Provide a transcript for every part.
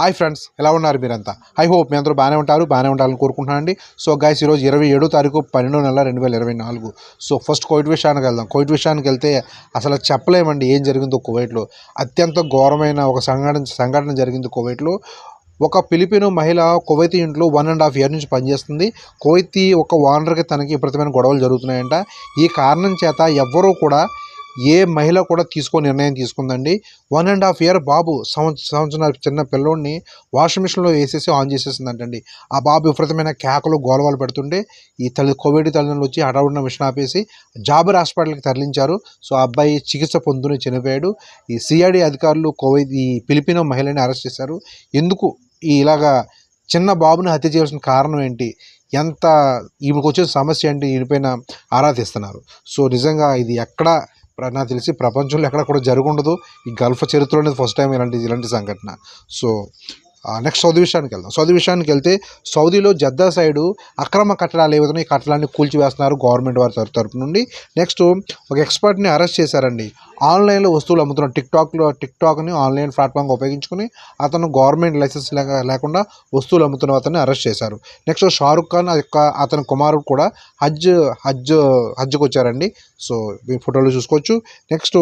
Hi friends ఎలా ఉన్నారు మీరంతా? ఐ హోప్ మీ అందరూ బాగానే ఉంటారు బాగానే ఉండాలని కోరుకుంటున్నానండి. సో గైస్ ఈరోజు ఇరవై ఏడో తారీఖు పన్నెండో నెల రెండు వేల ఇరవై నాలుగు. సో ఫస్ట్ కోవిడ్ విషయానికి వెళ్దాం. కోవిడ్ విషయానికి వెళ్తే అసలు చెప్పలేమండి ఏం జరిగిందో కువైట్లో అత్యంత ఘోరమైన ఒక సంఘటన సంఘటన జరిగింది కువైట్లో ఒక ఫిలిపిను మహిళ కువైతీ ఇంట్లో వన్ అండ్ హాఫ్ ఇయర్ నుంచి పనిచేస్తుంది. కువైతీ ఒక ఓనర్కి తనకి విపరీతమైన గొడవలు జరుగుతున్నాయంట. ఈ కారణం చేత ఎవ్వరూ కూడా ఏ మహిళ కూడా తీసుకో నిర్ణయం తీసుకుందండి. వన్ అండ్ హాఫ్ ఇయర్ బాబు సంవత్సరం సంవత్సరాల చిన్న పిల్లోడిని వాషింగ్ మిషన్లో వేసేసి ఆన్ చేసేసిందంటండి. ఆ బాబు విపరీతమైన కేకలు గోలవాలు పెడుతుంటే ఈ తల్లి కోవిడ్ తల్లిదండ్రులు వచ్చి హడావుడిన మిషన్ ఆపేసి జాబర్ హాస్పిటల్కి తరలించారు. సో ఆ అబ్బాయి చికిత్స పొందుని చనిపోయాడు. ఈ సిఐడి అధికారులు కోవిడ్ ఈ ఫిలిపినో మహిళని అరెస్ట్ చేశారు. ఎందుకు ఈ ఇలాగా చిన్న బాబుని హత్య చేయాల్సిన కారణం ఏంటి? ఎంత ఈమెకు వచ్చిన సమస్య ఏంటి? ఈయనపైన ఆరా తీస్తున్నారు. సో నిజంగా ఇది ఎక్కడా నాకు తెలిసి ప్రపంచంలో ఎక్కడ కూడా జరుగుండదు ఈ గల్ఫ్ చరిత్రలో ఫస్ట్ టైం ఇలాంటి ఇలాంటి సంఘటన. సో నెక్స్ట్ సౌదీ విషయానికి వెళ్దాం. సౌదీ విషయానికి వెళ్తే సౌదీలో జద్దా సైడు అక్రమ కట్టడాలు ఏ విధంగా ఈ కట్టడాన్ని కూల్చివేస్తున్నారు గవర్నమెంట్ వారి తరపు తరపు నుండి. నెక్స్ట్ ఒక ఎక్స్పర్ట్ని అరెస్ట్ చేశారండి. ఆన్లైన్లో వస్తువులు అమ్ముతున్న టిక్టాక్లో టిక్టాక్ని ఆన్లైన్ ప్లాట్ఫామ్గా ఉపయోగించుకుని అతను గవర్నమెంట్ లైసెన్స్ లేక లేకుండా వస్తువులు అమ్ముతున్న అతన్ని అరెస్ట్ చేశారు. నెక్స్ట్ షారుఖ్ ఖాన్ యొక్క అతని కుమారుడు కూడా హజ్ హజ్ హజ్కి వచ్చారండి. సో మీ ఫోటోలు చూసుకోవచ్చు. నెక్స్ట్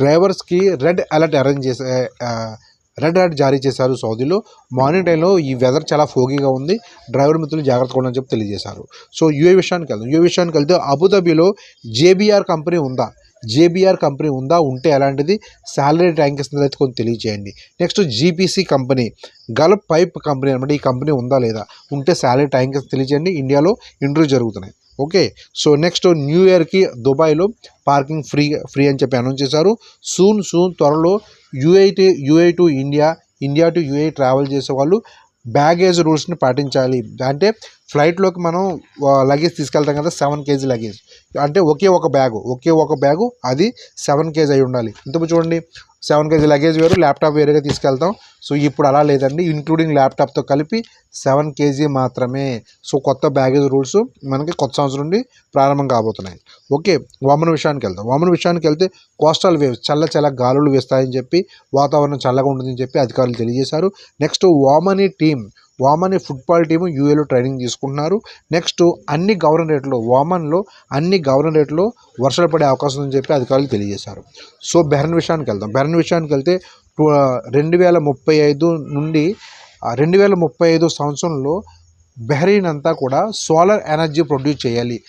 డ్రైవర్స్కి రెడ్ అలర్ట్ అరేంజ్ చేసే రెడ్ అలర్ట్ జారీ చేశారు సౌదీలో. మార్నింగ్ టైంలో ఈ వెదర్ చాలా ఫోగీగా ఉంది. డ్రైవర్ మిత్రులు జాగ్రత్తగా ఉండని చెప్పి తెలియజేశారు. సో యూఏ విషయానికి వెళ్దాం. యూఏ విషయానికి వెళ్తే అబుదాబీలో జేబీఆర్ కంపెనీ ఉందా? జేబీఆర్ కంపెనీ ఉందా? ఉంటే ఎలాంటిది? శాలరీ ట్యాంక్ ఇస్తుందో అయితే కొంచెం తెలియజేయండి. Next GPC company Gulf pipe company అనమాట ఈ కంపెనీ ఉందా లేదా? ఉంటే శాలరీ ట్యాంక్ తెలియజేయండి. ఇండియాలో ఇంటర్వ్యూ జరుగుతున్నాయి. ఓకే. సో నెక్స్ట్ న్యూ ఇయర్కి దుబాయ్లో పార్కింగ్ ఫ్రీ ఫ్రీ అని చెప్పి అనౌన్స్ చేశారు. సూన్ సూన్ త్వరలో యూఐటి UAE to India India to UAE travel చేసే వాళ్ళు బ్యాగేజ్ రూల్స్ని పాటించాలి. అంటే ఫ్లైట్లోకి మనం లగేజ్ తీసుకెళ్తాం కదా సెవెన్ కేజీ లగేజ్. అంటే ఒకే ఒక బ్యాగు ఒకే ఒక బ్యాగు అది సెవెన్ కేజీ అయి ఉండాలి. ఇంతకు చూడండి. సెవెన్ కేజీ లగేజ్ వేరు ల్యాప్టాప్ వేరుగా తీసుకెళ్తాం. సో ఇప్పుడు అలా లేదండి. ఇంక్లూడింగ్ ల్యాప్టాప్తో కలిపి సెవెన్ కేజీ మాత్రమే. సో కొత్త బ్యాగేజ్ రూల్స్ మనకి కొత్త సంవత్సరం నుండి ప్రారంభం కాబోతున్నాయి. ఓకే వామన విషయానికి వెళ్తాం వామన విషయానికి వెళ్తే కోస్టల్ వేవ్స్ చల్ల చల్ల గాలులు వేస్తాయని చెప్పి వాతావరణం చల్లగా ఉంటుందని చెప్పి అధికారులు తెలియజేశారు. Next Omani team Omani football team యూఏలో training తీసుకుంటున్నారు. నెక్స్ట్ అన్ని గవర్నరేట్లో వామన్లో అన్ని గవర్నరేట్లో వర్షాలు పడే అవకాశం ఉందని చెప్పి అధికారులు తెలియజేశారు. సో బెహ్రన్ విషయానికి వెళ్దాం. బెహ్రన్ విషయానికి వెళ్తే టు- రెండు వేల ముప్పై ఐదు నుండి రెండు వేల ముప్పై ఐదు సంవత్సరంలో బెహ్రీన్ అంతా కూడా సోలార్ ఎనర్జీ ప్రొడ్యూస్ చేయాలి.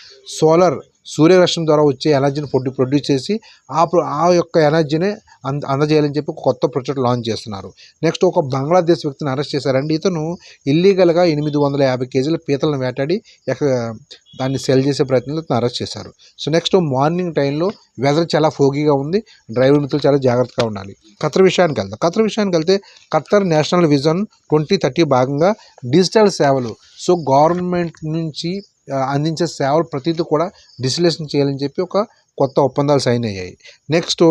సోలార్ సూర్యరశ్మి ద్వారా వచ్చే ఎనర్జీని ప్రొడ్యూ ప్రొడ్యూస్ చేసి ఆ ఆ యొక్క ఎనర్జీని అంద అందజేయాలని చెప్పి కొత్త ప్రాజెక్ట్ లాంచ్ చేస్తున్నారు. నెక్స్ట్ ఒక బంగ్లాదేశ్ వ్యక్తిని అరెస్ట్ చేశారండి. ఇతను ఇల్లీగల్గా ఎనిమిది వందల యాభై కేజీల పీతలను వేటాడి ఎక్క- దాన్ని సెల్ చేసే ప్రయత్నంలో ఇతను అరెస్ట్ చేశారు. సో నెక్స్ట్ మార్నింగ్ టైంలో వెదర్ చాలా ఫోగీగా ఉంది. డ్రైవర్ మిత్రులు చాలా జాగ్రత్తగా ఉండాలి. ఖతర్ విషయానికి వెళ్తాం ఖతర్ విషయానికి వెళ్తే Qatar national vision twenty thirty భాగంగా డిజిటల్ సేవలు. సో గవర్నమెంట్ నుంచి అందించే సేవలు ప్రతిదీ కూడా డిసిలేషన్ చేయాలని చెప్పి ఒక కొత్త ఒప్పందాలు సైన్ అయ్యాయి. నెక్స్ట్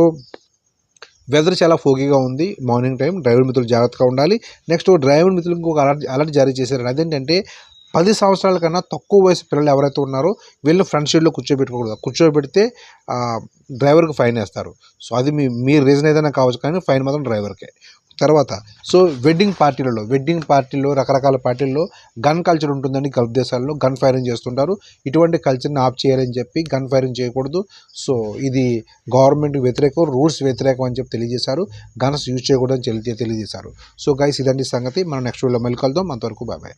వెదర్ చాలా ఫోగీగా ఉంది. మార్నింగ్ టైం డ్రైవర్ మిత్రులు జాగ్రత్తగా ఉండాలి. నెక్స్ట్ డ్రైవర్ మిత్రులకు ఇంకొక అలర్ట్ అలర్ట్ జారీ చేశారు. అదేంటంటే పది సంవత్సరాల కన్నా తక్కువ వయసు పిల్లలు ఎవరైతే ఉన్నారో వీళ్ళని ఫ్రంట్ సీట్లో కూర్చోబెట్టుకోకూడదు. కూర్చోబెడితే డ్రైవర్కి ఫైన్ వేస్తారు. సో అది మీ మీ రీజన్ ఏదైనా కావచ్చు కానీ ఫైన్ మాత్రం డ్రైవర్కే తర్వాత. సో వెడ్డింగ్ పార్టీలలో వెడ్డింగ్ పార్టీలో రకరకాల పార్టీల్లో గన్ కల్చర్ ఉంటుందండి గల్ఫ్ దేశాల్లో గన్ ఫైరింగ్ చేస్తుంటారు. ఇటువంటి కల్చర్ని ఆఫ్ చేయాలని చెప్పి గన్ ఫైరింగ్ చేయకూడదు. సో ఇది గవర్నమెంట్ వ్యతిరేకం రూల్స్ వ్యతిరేకం అని చెప్పి తెలియజేశారు. గన్స్ యూజ్ చేయకూడదని తెలియజేశారు. సో గైస్ ఇదండి సంగతి. మనం నెక్స్ట్ వీడియోలో మళ్ళీ కలుద్దాం. అంతవరకు బాబాయ్